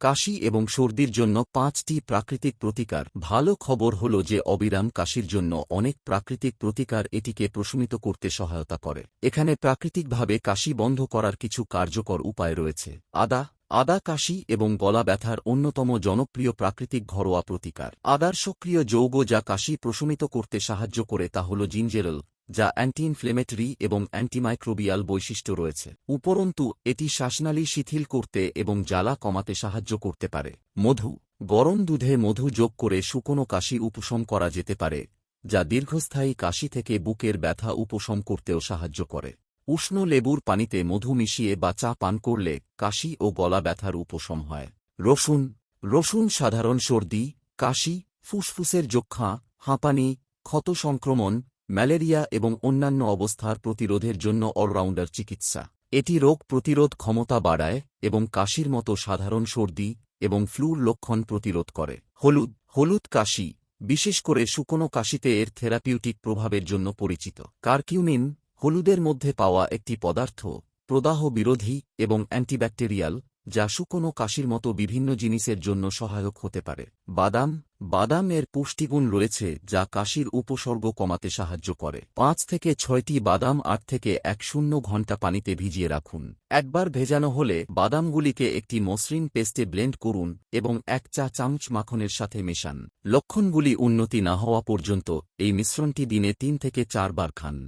কাশি এবং সর্দির জন্য পাঁচটি প্রাকৃতিক প্রতিকার। ভালো খবর হল যে অবিরাম কাশির জন্য অনেক প্রাকৃতিক প্রতিকার এটিকে প্রশমিত করতে সহায়তা করে। এখানে প্রাকৃতিকভাবে কাশি বন্ধ করার কিছু কার্যকর উপায় রয়েছে। আদা আদা কাশি এবং গলা ব্যথার অন্যতম জনপ্রিয় প্রাকৃতিক ঘরোয়া প্রতিকার। আদার সক্রিয় যৌগ যা কাশি প্রশমিত করতে সাহায্য করে তা হল জিঞ্জেরল যা অ্যান্টি ইনফ্লেমেটরি এবং অ্যান্টিমাইক্রোবিয়াল বৈশিষ্ট্য রয়েছে। উপরন্তু, এটি শ্বাসনালী শিথিল করতে এবং জ্বালা কমাতে সাহায্য করতে পারে। মধু। গরম দুধে মধু যোগ করে শুকনো কাশি উপশম করা যেতে পারে, যা দীর্ঘস্থায়ী কাশি থেকে বুকের ব্যথা উপশম করতেও সাহায্য করে। উষ্ণ লেবুর পানিতে মধু মিশিয়ে বা চা পান করলে কাশি ও গলা ব্যথার উপশম হয়। রসুন। রসুন সাধারণ সর্দি, কাশি, ফুসফুসের যক্ষা, হাঁপানি, ক্ষত সংক্রমণ ম্যালেরিয়া এবং অন্যান্য অবস্থার প্রতিরোধের জন্য অলরাউন্ডার চিকিৎসা। এটি রোগ প্রতিরোধ ক্ষমতা বাড়ায় এবং কাশির মতো সাধারণ সর্দি এবং ফ্লুর লক্ষণ প্রতিরোধ করে। হলুদ হলুদ কাশি, বিশেষ করে শুকনো কাশিতে এর থেরাপিউটিক প্রভাবের জন্য পরিচিত। কার্কিউমিন হলুদের মধ্যে পাওয়া একটি পদার্থ, প্রদাহ বিরোধী এবং অ্যান্টিব্যাকটেরিয়াল যা শুকনো কাশির মতো বিভিন্ন জিনিসের জন্য সহায়ক হতে পারে। বাদাম। বাদাম এর পুষ্টিগুণ রয়েছে যা কাশির উপসর্গ কমাতে সাহায্য করে। পাঁচ থেকে ছয়টি বাদাম আট থেকে এক শূন্য ঘণ্টা পানিতে ভিজিয়ে রাখুন। একবার ভেজানো হলে বাদামগুলিকে একটি মসৃণ পেস্টে ব্লেন্ড করুন এবং এক চা চামচ মাখনের সাথে মেশান। লক্ষণগুলি উন্নতি না হওয়া পর্যন্ত এই মিশ্রণটি দিনে তিন থেকে চারবার খান।